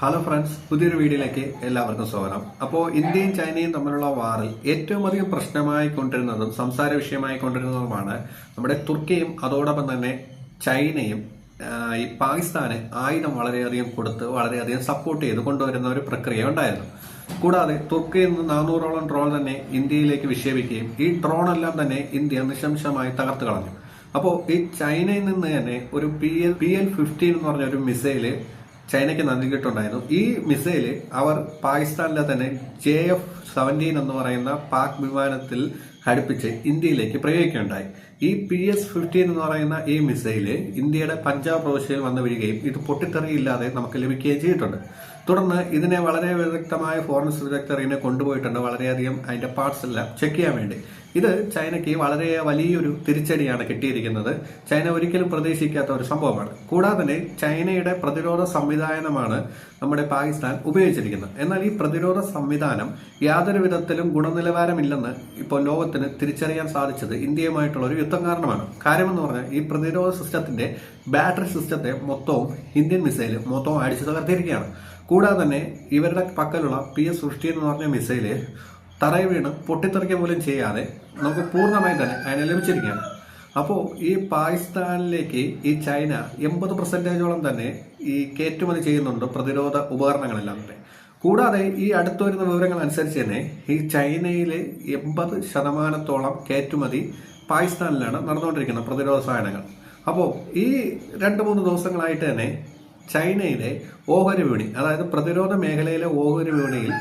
Hello friends പുതിയൊരു വീഡിയോയിലേക്ക് എല്ലാവർക്കും സ്വാഗതം. അപ്പോൾ ഇന്ത്യയും ചൈനയും തമ്മിലുള്ള വാറിൽ ഏറ്റവും അധികം പ്രശ്നമായി കൊണ്ടിരുന്നതും സംസാര വിഷയമായി കൊണ്ടിരുന്നതുമാണ് നമ്മുടെ തുർക്കിയും അതോടൊപ്പം തന്നെ ചൈനയും ഈ പാകിസ്ഥാന് ആയുധം വളരെയധികം കൊടുത്ത് വളരെയധികം സപ്പോർട്ട് ചെയ്ത് കൊണ്ടുവരുന്ന ഒരു പ്രക്രിയ ഉണ്ടായിരുന്നു. കൂടാതെ തുർക്കിയിൽ നിന്ന് നാനൂറോളം ഡ്രോൺ തന്നെ ഇന്ത്യയിലേക്ക് വിക്ഷേപിക്കുകയും ഈ ഡ്രോൺ എല്ലാം തന്നെ ഇന്ത്യ നിശംശമായി തകർത്ത് കളഞ്ഞു. അപ്പോൾ ഈ ചൈനയിൽ നിന്ന് തന്നെ ഒരു P L P L fifteen എന്ന് പറഞ്ഞ ഒരു മിസൈൽ ചൈനയ്ക്ക് നൽകിയിട്ടുണ്ടായിരുന്നു ഈ മിസൈൽ അവർ പാകിസ്ഥാനിലെ തന്നെ ജെ എഫ് സെവന്റീൻ എന്ന് പറയുന്ന പാക് വിമാനത്തിൽ ഘടിപ്പിച്ച് ഇന്ത്യയിലേക്ക് പ്രയോഗിക്കുകയുണ്ടായി. ഈ പി എസ് ഫിഫ്റ്റീൻ എന്ന് പറയുന്ന ഈ മിസൈൽ ഇന്ത്യയുടെ പഞ്ചാബ് പ്രവിശ്യയിൽ വന്നു വരികയും ഇത് പൊട്ടിത്തെറിയില്ലാതെ നമുക്ക് ലഭിക്കുകയും ചെയ്തിട്ടുണ്ട്. തുടർന്ന് ഇതിനെ വളരെ വിദഗ്ധമായ ഫോറൻസിക് വിദഗ്ധർ ഇതിനെ കൊണ്ടുപോയിട്ടുണ്ട്. വളരെയധികം അതിന്റെ പാർട്സ് എല്ലാം ചെക്ക് ചെയ്യാൻ വേണ്ടി. ഇത് ചൈനയ്ക്ക് വളരെ വലിയൊരു തിരിച്ചടിയാണ് കിട്ടിയിരിക്കുന്നത്. ചൈന ഒരിക്കലും പ്രതീക്ഷിക്കാത്ത ഒരു സംഭവമാണ്. കൂടാതെ തന്നെ ചൈനയുടെ പ്രതിരോധ സംവിധാനമാണ് നമ്മുടെ പാകിസ്ഥാൻ ഉപയോഗിച്ചിരിക്കുന്നത്. എന്നാൽ ഈ പ്രതിരോധ സംവിധാനം യാതൊരു വിധത്തിലും ഗുണനിലവാരമില്ലെന്ന് ഇപ്പോൾ ലോകത്തിന് തിരിച്ചറിയാൻ സാധിച്ചത് ഇന്ത്യയുമായിട്ടുള്ള ഒരു യുദ്ധം കാരണമാണ്. കാര്യമെന്ന് പറഞ്ഞാൽ ഈ പ്രതിരോധ സിസ്റ്റത്തിന്റെ ബാറ്ററി സിസ്റ്റത്തെ മൊത്തവും ഇന്ത്യൻ മിസൈൽ മൊത്തവും അടിച്ചു തകർത്തിരിക്കുകയാണ്. കൂടാതെ തന്നെ ഇവരുടെ പക്കലുള്ള പി എസ് ഫിഫ്റ്റീൻ എന്ന് പറഞ്ഞ മിസൈൽ തറയിൽ വീണ് പൊട്ടിത്തെറിക്കുക പോലും ചെയ്യാതെ നമുക്ക് പൂർണമായി തന്നെ അതിനെ ലഭിച്ചിരിക്കുകയാണ്. അപ്പോൾ ഈ പാകിസ്ഥാനിലേക്ക് ഈ ചൈന എൺപത് പെർസെന്റേജോളം തന്നെ ഈ കയറ്റുമതി ചെയ്യുന്നുണ്ട് പ്രതിരോധ ഉപകരണങ്ങളെല്ലാം തന്നെ. കൂടാതെ ഈ അടുത്തു വരുന്ന വിവരങ്ങൾ അനുസരിച്ച് തന്നെ ഈ ചൈനയിലെ എൺപത് ശതമാനത്തോളം കയറ്റുമതി പാകിസ്ഥാനിലാണ് നടന്നുകൊണ്ടിരിക്കുന്നത് പ്രതിരോധ സാധനങ്ങൾ അപ്പോൾ ഈ രണ്ട് മൂന്ന് ദിവസങ്ങളായിട്ട് തന്നെ ചൈനയിലെ ഓഹരി വിപണി അതായത് പ്രതിരോധ മേഖലയിലെ ഓഹരി വിപണിയിൽ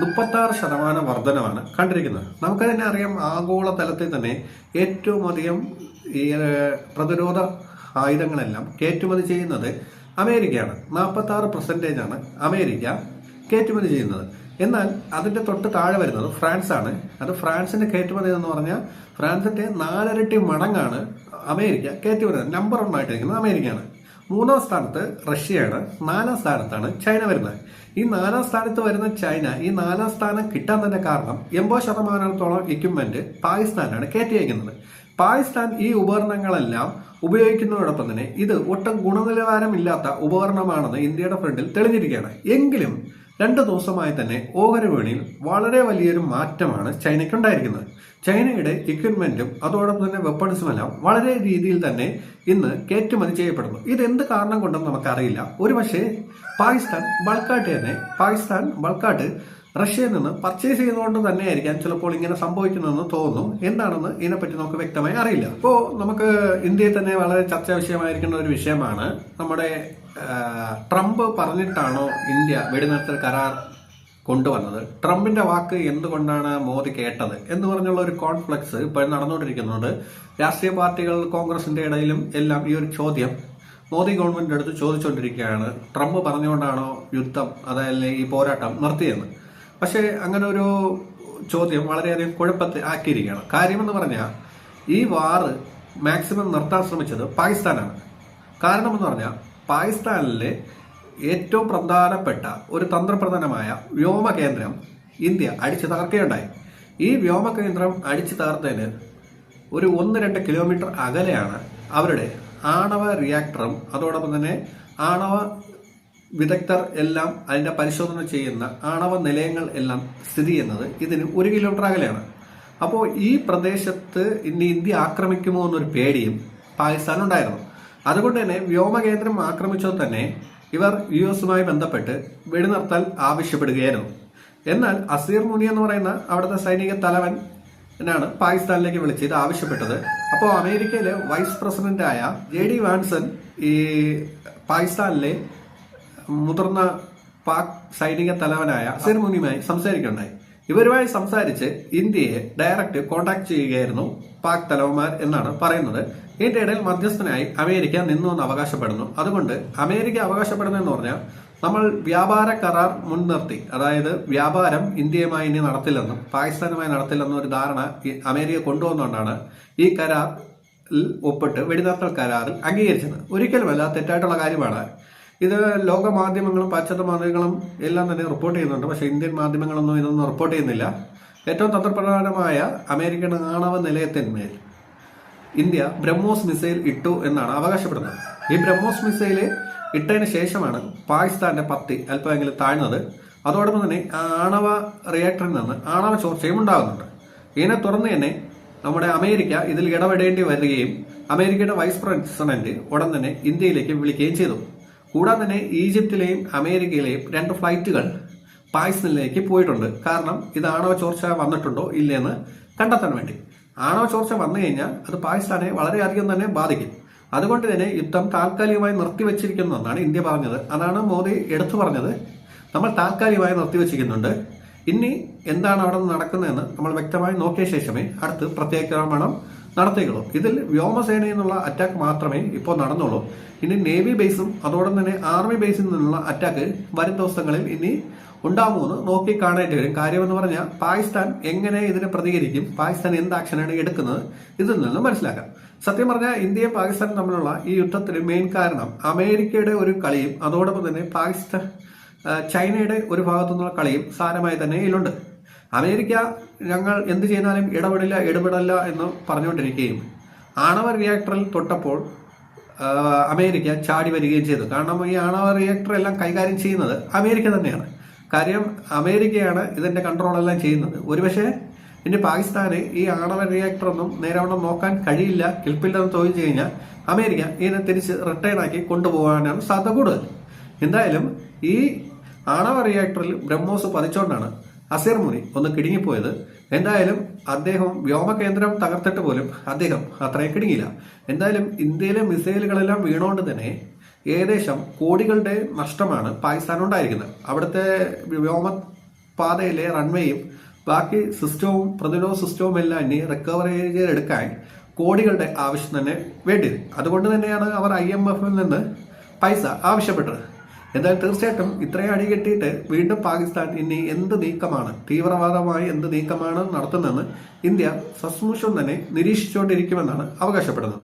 മുപ്പത്തി ആറ് ശതമാനം വർധനമാണ് കണ്ടിരിക്കുന്നത്. നമുക്ക് തന്നെ അറിയാം ആഗോള തലത്തിൽ തന്നെ ഏറ്റവും അധികം ഈ പ്രതിരോധ ആയുധങ്ങളെല്ലാം കയറ്റുമതി ചെയ്യുന്നത് അമേരിക്കയാണ്. നാൽപ്പത്തി ആറ് പെർസെന്റേജ് ആണ് അമേരിക്ക കയറ്റുമതി ചെയ്യുന്നത്. എന്നാൽ അതിന്റെ തൊട്ട് താഴെ വരുന്നത് ഫ്രാൻസാണ്. അത് ഫ്രാൻസിന്റെ കയറ്റുമതി എന്ന് പറഞ്ഞാൽ ഫ്രാൻസിന്റെ നാലരട്ടി മടങ്ങാണ് അമേരിക്ക കയറ്റുമതി നമ്പർ ഒന്നായിട്ടിരിക്കുന്നത് അമേരിക്കയാണ്. മൂന്നാം സ്ഥാനത്ത് റഷ്യയാണ് നാലാം സ്ഥാനത്താണ് ചൈന വരുന്നത്. ഈ നാലാം സ്ഥാനത്ത് വരുന്ന ചൈന ഈ നാലാം സ്ഥാനം കിട്ടാൻ തന്നെ കാരണം എൺപത് ശതമാനത്തോളം എക്യുപ്മെന്റ് പാകിസ്ഥാനാണ് കയറ്റി അയക്കുന്നത് പാകിസ്ഥാൻ ഈ ഉപകരണങ്ങളെല്ലാം ഉപയോഗിക്കുന്നതോടൊപ്പം തന്നെ ഇത് ഒട്ടും ഗുണനിലവാരമില്ലാത്ത ഉപകരണമാണെന്ന് ഇന്ത്യയുടെ ഫ്രണ്ടിൽ തെളിഞ്ഞിരിക്കുകയാണ്. എങ്കിലും രണ്ട് ദിവസമായി തന്നെ ഓഹരി വിപണിയിൽ വളരെ വലിയൊരു മാറ്റമാണ് ചൈനയ്ക്ക് ഉണ്ടായിരിക്കുന്നത് ചൈനയുടെ ഇക്വിപ്മെന്റും അതോടൊപ്പം തന്നെ വെപ്പൺസുമെല്ലാം വളരെ രീതിയിൽ തന്നെ ഇന്ന് കയറ്റുമതി ചെയ്യപ്പെടുന്നു. ഇത് എന്ത് കാരണം കൊണ്ടെന്ന് നമുക്കറിയില്ല. ഒരുപക്ഷെ പാകിസ്ഥാൻ ബൾക്കായിട്ട് തന്നെ പാകിസ്ഥാൻ ബൾക്കായിട്ട് റഷ്യയിൽ നിന്ന് പർച്ചേസ് ചെയ്തുകൊണ്ട് തന്നെയായിരിക്കാം ചിലപ്പോൾ ഇങ്ങനെ സംഭവിക്കുന്നതെന്ന് തോന്നുന്നു. എന്താണെന്ന് ഇതിനെപ്പറ്റി നമുക്ക് വ്യക്തമായി അറിയില്ല. ഇപ്പോൾ നമുക്ക് ഇന്ത്യയിൽ തന്നെ വളരെ ചർച്ചാ വിഷയമായിരിക്കുന്ന ഒരു വിഷയമാണ് നമ്മുടെ ട്രംപ് പറഞ്ഞിട്ടാണോ ഇന്ത്യ വെടിനിർത്തൽ കരാർ കൊണ്ടുവന്നത്? ട്രംപിന്റെ വാക്ക് എന്തുകൊണ്ടാണ് മോദി കേട്ടത്? എന്ന് പറഞ്ഞുള്ള ഒരു കോൺഫ്ലക്സ് ഇപ്പോൾ നടന്നുകൊണ്ടിരിക്കുന്നുണ്ട്. രാഷ്ട്രീയ പാർട്ടികൾ കോൺഗ്രസിന്റെ ഇടയിലും എല്ലാം ഈ ഒരു ചോദ്യം മോദി ഗവൺമെന്റിന്റെ അടുത്ത് ചോദിച്ചുകൊണ്ടിരിക്കുകയാണ്. ട്രംപ് പറഞ്ഞുകൊണ്ടാണോ യുദ്ധം അതായത് ഈ പോരാട്ടം നിർത്തിയെന്ന്? പക്ഷേ അങ്ങനെ ഒരു ചോദ്യം വളരെയധികം കുഴപ്പത്തിൽ ആക്കിയിരിക്കുകയാണ്. കാര്യമെന്ന് പറഞ്ഞാൽ ഈ വാറ് മാക്സിമം നിർത്താൻ ശ്രമിച്ചത് പാകിസ്ഥാനാണ്. കാരണമെന്ന് പറഞ്ഞാൽ പാകിസ്ഥാനിലെ ഏറ്റവും പ്രധാനപ്പെട്ട ഒരു തന്ത്രപ്രധാനമായ വ്യോമ കേന്ദ്രം ഇന്ത്യ അടിച്ചു തകർക്കുകയുണ്ടായി. ഈ വ്യോമ കേന്ദ്രം അടിച്ചു തകർത്തതിന് ഒരു ഒന്ന് രണ്ട് കിലോമീറ്റർ അകലെയാണ് അവരുടെ ആണവ റിയാക്ടറും അതോടൊപ്പം തന്നെ ആണവ വിദഗ്ധർ എല്ലാം അതിന്റെ പരിശോധന ചെയ്യുന്ന ആണവ നിലയങ്ങൾ എല്ലാം സ്ഥിതി ചെയ്യുന്നത് ഇതിന് ഒരു കിലോമീറ്റർ അകലെയാണ്. അപ്പോൾ ഈ പ്രദേശത്ത് ഇനി ഇന്ത്യ ആക്രമിക്കുമോ എന്നൊരു പേടിയും പാകിസ്ഥാൻ ഉണ്ടായിരുന്നു അതുകൊണ്ട് തന്നെ വ്യോമകേന്ദ്രം ആക്രമിച്ചോ തന്നെ ഇവർ യു എസുമായി ബന്ധപ്പെട്ട് വെടിനിർത്തൽ ആവശ്യപ്പെടുകയായിരുന്നു. എന്നാൽ അസീർ മുനി എന്ന് പറയുന്ന അവിടുത്തെ സൈനിക തലവൻ എന്നാണ് പാകിസ്ഥാനിലേക്ക് വിളിച്ച് ഇത് ആവശ്യപ്പെട്ടത്. അപ്പോൾ അമേരിക്കയിലെ വൈസ് പ്രസിഡന്റായ ജെ ഡി വാൻസൺ ഈ പാകിസ്ഥാനിലെ മുതിർന്ന പാക് സൈനിക തലവനായ അസീർ മുനിയുമായി സംസാരിക്കുകയുണ്ടായി. ഇവരുമായി സംസാരിച്ച് ഇന്ത്യയെ ഡയറക്റ്റ് കോണ്ടാക്ട് ചെയ്യുകയായിരുന്നു പാക് തലവന്മാർ എന്നാണ് പറയുന്നത്. ഇതിന്റെ ഇടയിൽ മധ്യസ്ഥനായി അമേരിക്ക നിന്നു എന്ന് അവകാശപ്പെടുന്നു. അതുകൊണ്ട് അമേരിക്ക അവകാശപ്പെടുന്നതെന്ന് പറഞ്ഞാൽ നമ്മൾ വ്യാപാര കരാർ മുൻനിർത്തി അതായത് വ്യാപാരം ഇന്ത്യയുമായി ഇനി നടത്തില്ലെന്നും പാകിസ്ഥാനുമായി നടത്തില്ലെന്നും ഒരു ധാരണ അമേരിക്ക കൊണ്ടുവന്നുകൊണ്ടാണ് ഈ കരാർ ഒപ്പിട്ട് വെടിനിർത്തൽ കരാറിൽ അംഗീകരിച്ചത്. ഒരിക്കലുമല്ല തെറ്റായിട്ടുള്ള കാര്യമാണ് ഇത് ലോക മാധ്യമങ്ങളും പാശ്ചാത്യ മാധ്യമങ്ങളും എല്ലാം തന്നെ റിപ്പോർട്ട് ചെയ്യുന്നുണ്ട്. പക്ഷേ ഇന്ത്യൻ മാധ്യമങ്ങളൊന്നും ഇതൊന്നും റിപ്പോർട്ട് ചെയ്യുന്നില്ല. ഏറ്റവും തന്ത്രപ്രധാനമായ അമേരിക്കൻ ആണവ നിലയത്തിന്മേൽ ഇന്ത്യ ബ്രഹ്മോസ് മിസൈൽ ഇട്ടു എന്നാണ് അവകാശപ്പെടുന്നത്. ഈ ബ്രഹ്മോസ് മിസൈൽ ഇട്ടതിന് ശേഷമാണ് പാകിസ്ഥാന്റെ പത്തി അല്പമെങ്കിലും താഴ്ന്നത്. അതോടൊപ്പം തന്നെ ആണവ റിയാക്ടറിൽ നിന്ന് ആണവ ചോർച്ചയും ഉണ്ടാകുന്നുണ്ട്. ഇതിനെ തുടർന്ന് തന്നെ നമ്മുടെ അമേരിക്ക ഇതിൽ ഇടപെടേണ്ടി വരികയും അമേരിക്കയുടെ വൈസ് പ്രസിഡന്റ് ഉടൻ തന്നെ ഇന്ത്യയിലേക്ക് വിളിക്കുകയും ചെയ്തു. കൂടാതെ തന്നെ ഈജിപ്തിലെയും അമേരിക്കയിലെയും രണ്ട് ഫ്ലൈറ്റുകൾ പാകിസ്ഥാനിലേക്ക് പോയിട്ടുണ്ട്. കാരണം ഇത് ആണവ ചോർച്ച വന്നിട്ടുണ്ടോ ഇല്ലയെന്ന് കണ്ടെത്താൻ വേണ്ടി. ആണവ ചോർച്ച വന്നു കഴിഞ്ഞാൽ അത് പാകിസ്ഥാനെ വളരെയധികം തന്നെ ബാധിക്കും. അതുകൊണ്ട് തന്നെ യുദ്ധം താൽക്കാലികമായി നിർത്തിവെച്ചിരിക്കുന്നതെന്നാണ് ഇന്ത്യ പറഞ്ഞത്. അതാണ് മോദി എടുത്തു പറഞ്ഞത്. നമ്മൾ താൽക്കാലികമായി നിർത്തിവെച്ചിരിക്കുന്നുണ്ട്. ഇനി എന്താണ് അവിടെ നടക്കുന്നതെന്ന് നമ്മൾ വ്യക്തമായി നോക്കിയ ശേഷമേ അടുത്ത് പ്രത്യേകരണം നടത്തിയുള്ളൂ ഇതിൽ വ്യോമസേനയിൽ നിന്നുള്ള അറ്റാക്ക് മാത്രമേ ഇപ്പോൾ നടന്നുള്ളൂ. ഇനി നേവി ബേസും അതോടൊപ്പം തന്നെ ആർമി ബേസിൽ നിന്നുള്ള അറ്റാക്ക് വരും ദിവസങ്ങളിൽ ഇനി ഉണ്ടാകുമെന്ന് നോക്കി കാണേണ്ടി വരും. കാര്യമെന്ന് പറഞ്ഞാൽ പാകിസ്ഥാൻ എങ്ങനെ ഇതിനെ പ്രതികരിക്കും പാകിസ്ഥാൻ എന്ത് ആക്ഷനാണ് എടുക്കുന്നത് ഇതിൽ നിന്ന് മനസ്സിലാക്കാം. സത്യം പറഞ്ഞാൽ ഇന്ത്യയും പാകിസ്ഥാനും തമ്മിലുള്ള ഈ യുദ്ധത്തിന് മെയിൻ കാരണം അമേരിക്കയുടെ ഒരു കളിയും അതോടൊപ്പം തന്നെ പാകിസ്ഥാൻ ചൈനയുടെ ഒരു ഭാഗത്തു നിന്നുള്ള കളിയും സാരമായി തന്നെ ഇതിലുണ്ട്. അമേരിക്ക ഞങ്ങൾ എന്ത് ചെയ്താലും ഇടപെടില്ല ഇടപെടില്ല എന്ന് പറഞ്ഞുകൊണ്ടിരിക്കുകയും ആണവ റിയാക്ടറിൽ തൊട്ടപ്പോൾ അമേരിക്ക ചാടി വരികയും ചെയ്തു. കാരണം ഈ ആണവ റിയാക്ടർ എല്ലാം കൈകാര്യം ചെയ്യുന്നത് അമേരിക്ക തന്നെയാണ്. കാര്യം അമേരിക്കയാണ് ഇതിന്റെ കൺട്രോൾ എല്ലാം ചെയ്യുന്നത്. ഒരുപക്ഷെ ഇനി പാകിസ്ഥാന് ഈ ആണവ റിയാക്ടർ ഒന്നും നേരവണ്ണം നോക്കാൻ കഴിയില്ല കിൽപ്പില്ലെന്ന് തോന്നിച്ചു കഴിഞ്ഞാൽ അമേരിക്ക ഇതിനെ തിരിച്ച് റിട്ടേൺ ആക്കി കൊണ്ടുപോകാനാണ് സാധ്യത കൂടുതൽ. എന്തായാലും ഈ ആണവ റിയാക്ടറിൽ ബ്രഹ്മോസ് പതിച്ചുകൊണ്ടാണ് അസീർ മുനി ഒന്ന് കിടുങ്ങിപ്പോയത്. എന്തായാലും അദ്ദേഹം വ്യോമകേന്ദ്രം തകർത്തിട്ട് പോലും അദ്ദേഹം അത്രയും കിടുങ്ങിയില്ല. എന്തായാലും ഇന്ത്യയിലെ മിസൈലുകളെല്ലാം വീണുകൊണ്ട് തന്നെ ഏകദേശം കോടികളുടെ നഷ്ടമാണ് പാകിസ്ഥാൻ ഉണ്ടായിരിക്കുന്നത് അവിടുത്തെ വ്യോമപാതയിലെ റൺവേയും ബാക്കി സിസ്റ്റവും പ്രതിരോധ സിസ്റ്റവും എല്ലാം ഇനി റിക്കവറി ചെയ്തെടുക്കാൻ കോടികളുടെ ആവശ്യം തന്നെ വേണ്ടിയത് അതുകൊണ്ട് തന്നെയാണ് അവർ ഐ എം എഫിൽ നിന്ന് പൈസ ആവശ്യപ്പെട്ടത്. എന്നാൽ തീർച്ചയായിട്ടും ഇത്രയും അടി കെട്ടിയിട്ട് വീണ്ടും പാകിസ്ഥാൻ ഇനി എന്ത് നീക്കമാണ് തീവ്രവാദമായി എന്ത് നീക്കമാണ് നടത്തുന്നതെന്ന് ഇന്ത്യ സസ്മൂഷം തന്നെ നിരീക്ഷിച്ചുകൊണ്ടിരിക്കുമെന്നാണ് അവകാശപ്പെടുന്നത്.